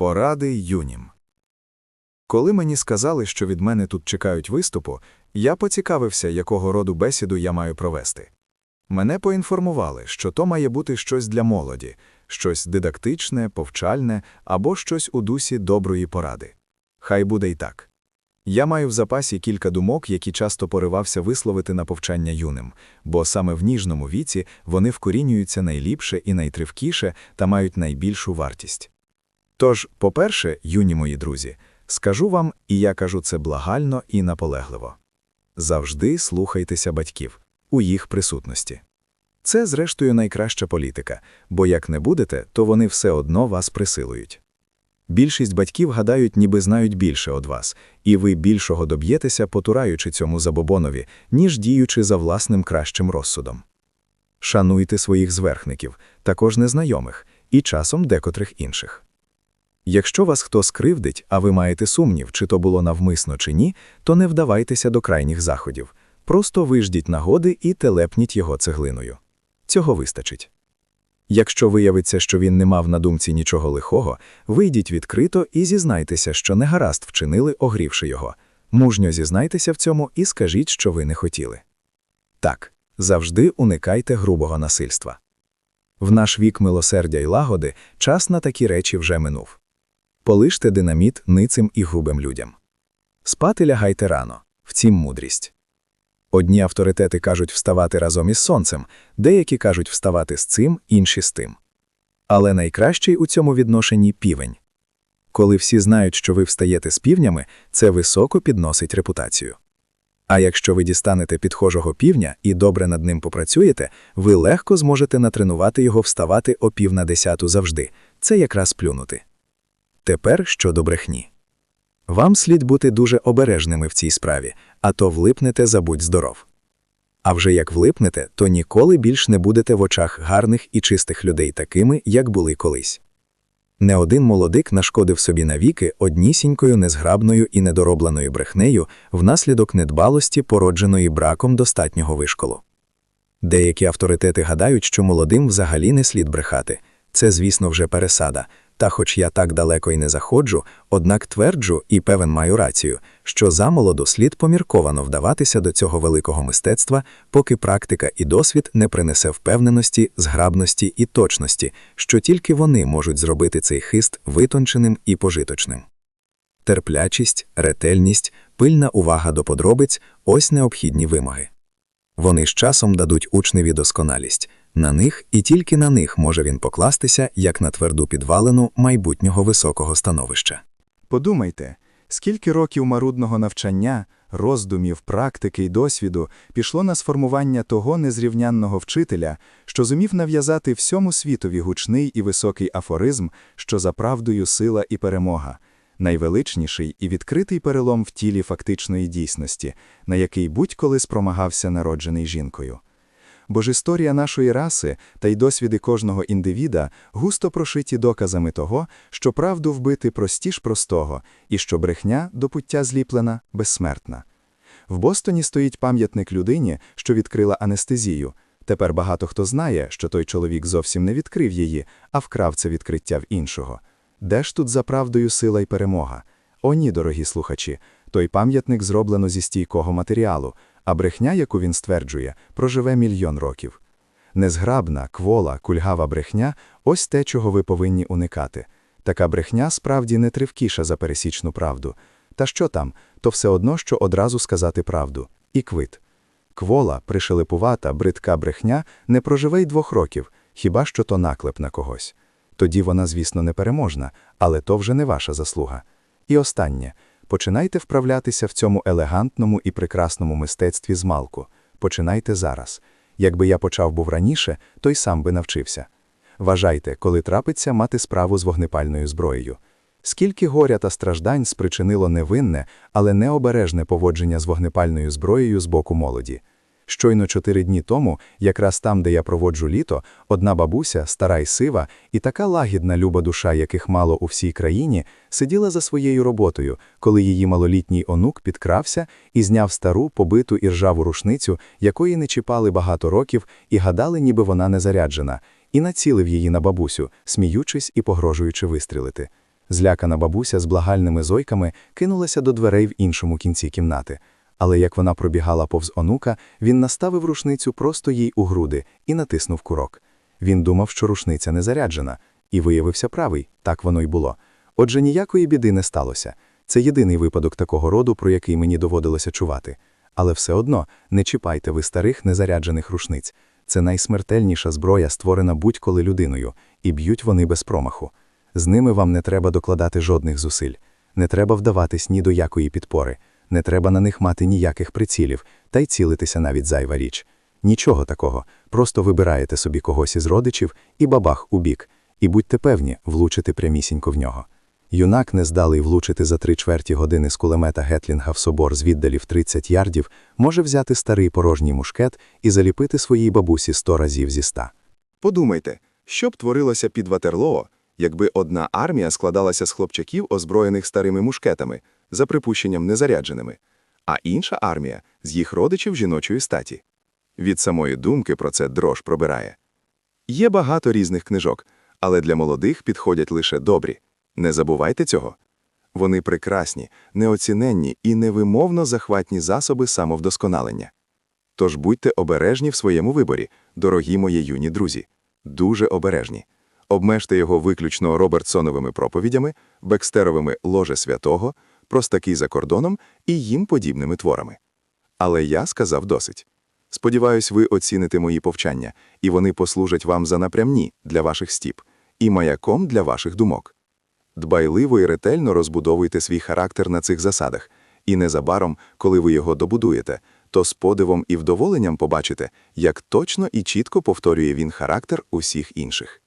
Поради юнім. Коли мені сказали, що від мене тут чекають виступу, я поцікавився, якого роду бесіду я маю провести. Мене поінформували, що то має бути щось для молоді, щось дидактичне, повчальне або щось у дусі доброї поради. Хай буде й так. Я маю в запасі кілька думок, які часто поривався висловити на повчання юним, бо саме в ніжному віці вони вкорінюються найліпше і найтривкіше та мають найбільшу вартість. Тож, по-перше, юні мої друзі, скажу вам, і я кажу це благально і наполегливо. Завжди слухайтеся батьків у їх присутності. Це, зрештою, найкраща політика, бо як не будете, то вони все одно вас присилують. Більшість батьків гадають, ніби знають більше од вас, і ви більшого доб'єтеся, потураючи цьому забобонові, ніж діючи за власним кращим розсудом. Шануйте своїх зверхників, також незнайомих, і часом декотрих інших. Якщо вас хто скривдить, а ви маєте сумнів, чи то було навмисно чи ні, то не вдавайтеся до крайніх заходів. Просто виждіть нагоди і телепніть його цеглиною. Цього вистачить. Якщо виявиться, що він не мав на думці нічого лихого, вийдіть відкрито і зізнайтеся, що негаразд вчинили, огрівши його. Мужньо зізнайтеся в цьому і скажіть, що ви не хотіли. Так, завжди уникайте грубого насильства. В наш вік милосердя й лагоди час на такі речі вже минув. Полиште динаміт ницим і грубим людям. Спати лягайте рано, втім мудрість. Одні авторитети кажуть вставати разом із сонцем, деякі кажуть вставати з цим, інші з тим. Але найкращий у цьому відношенні півень. Коли всі знають, що ви встаєте з півнями, це високо підносить репутацію. А якщо ви дістанете підхожого півня і добре над ним попрацюєте, ви легко зможете натренувати його вставати о пів на десяту завжди, це якраз плюнути. Тепер щодо брехні. Вам слід бути дуже обережними в цій справі, а то влипнете за будь здоров. А вже як влипнете, то ніколи більш не будете в очах гарних і чистих людей такими, як були колись. Не один молодик нашкодив собі навіки однісінькою незграбною і недоробленою брехнею внаслідок недбалості, породженої браком достатнього вишколу. Деякі авторитети гадають, що молодим взагалі не слід брехати. Це, звісно, вже пересада, та хоч я так далеко й не заходжу, однак тверджу і певен маю рацію, що замолоду слід помірковано вдаватися до цього великого мистецтва, поки практика і досвід не принесе впевненості, зграбності і точності, що тільки вони можуть зробити цей хист витонченим і пожиточним. Терплячість, ретельність, пильна увага до подробиць ось необхідні вимоги. Вони з часом дадуть учневі досконалість. На них і тільки на них може він покластися як на тверду підвалину майбутнього високого становища. Подумайте, скільки років марудного навчання, роздумів, практики й досвіду пішло на сформування того незрівнянного вчителя, що зумів нав'язати всьому світові гучний і високий афоризм, що за правдою сила і перемога, найвеличніший і відкритий перелом в тілі фактичної дійсності, на який будь-коли спромагався народжений жінкою. Бо ж історія нашої раси та й досвіди кожного індивіда густо прошиті доказами того, що правду вбити простіш простого, і що брехня до пуття зліплена безсмертна. В Бостоні стоїть пам'ятник людині, що відкрила анестезію. Тепер багато хто знає, що той чоловік зовсім не відкрив її, а вкрав це відкриття в іншого. Де ж тут за правдою сила й перемога? О, ні, дорогі слухачі, той пам'ятник зроблено зі стійкого матеріалу а брехня, яку він стверджує, проживе мільйон років. Незграбна, квола, кульгава брехня ось те, чого ви повинні уникати. Така брехня справді не тривкіша за пересічну правду. Та що там, то все одно, що одразу сказати правду. І квит. Квола, пришелепувата, бридка брехня не проживе й двох років, хіба що то наклеп на когось. Тоді вона, звісно, не переможна, але то вже не ваша заслуга. І останнє Починайте вправлятися в цьому елегантному і прекрасному мистецтві з малку. Починайте зараз. Якби я почав був раніше, то й сам би навчився. Вважайте, коли трапиться мати справу з вогнепальною зброєю. Скільки горя та страждань спричинило невинне, але необережне поводження з вогнепальною зброєю з боку молоді. Щойно чотири дні тому, якраз там, де я проводжу літо, одна бабуся, стара й сива, і така лагідна люба душа, яких мало у всій країні, сиділа за своєю роботою, коли її малолітній онук підкрався і зняв стару, побиту і ржаву рушницю, якої не чіпали багато років, і гадали, ніби вона не заряджена, і націлив її на бабусю, сміючись і погрожуючи вистрілити. Злякана бабуся з благальними зойками кинулася до дверей в іншому кінці кімнати. Але як вона пробігала повз онука, він наставив рушницю просто їй у груди і натиснув курок. Він думав, що рушниця не заряджена, і виявився правий, так воно й було. Отже, ніякої біди не сталося. Це єдиний випадок такого роду, про який мені доводилося чувати. Але все одно не чіпайте ви старих незаряджених рушниць. Це найсмертельніша зброя, створена будь-коли людиною, і б'ють вони без промаху. З ними вам не треба докладати жодних зусиль, не треба вдаватись ні до якої підпори, не треба на них мати ніяких прицілів, та й цілитися навіть зайва річ. Нічого такого, просто вибираєте собі когось із родичів і бабах у бік, і будьте певні, влучити прямісінько в нього. Юнак, не здалий влучити за три чверті години з кулемета Гетлінга в собор з віддалі в 30 ярдів, може взяти старий порожній мушкет і заліпити своїй бабусі 100 разів зі 100. Подумайте, що б творилося під Ватерлоо, якби одна армія складалася з хлопчаків, озброєних старими мушкетами, за припущенням незарядженими, а інша армія з їх родичів жіночої статі. Від самої думки про це дрож пробирає. Є багато різних книжок, але для молодих підходять лише добрі. Не забувайте цього. Вони прекрасні, неоціненні і невимовно захватні засоби самовдосконалення. Тож будьте обережні в своєму виборі, дорогі мої юні друзі. Дуже обережні. Обмежте його виключно Робертсоновими проповідями, Бекстеровими ложе святого, простаки за кордоном і їм подібними творами. Але я сказав досить. Сподіваюсь, ви оціните мої повчання, і вони послужать вам за напрямні для ваших стіп і маяком для ваших думок. Дбайливо і ретельно розбудовуйте свій характер на цих засадах, і незабаром, коли ви його добудуєте, то з подивом і вдоволенням побачите, як точно і чітко повторює він характер усіх інших.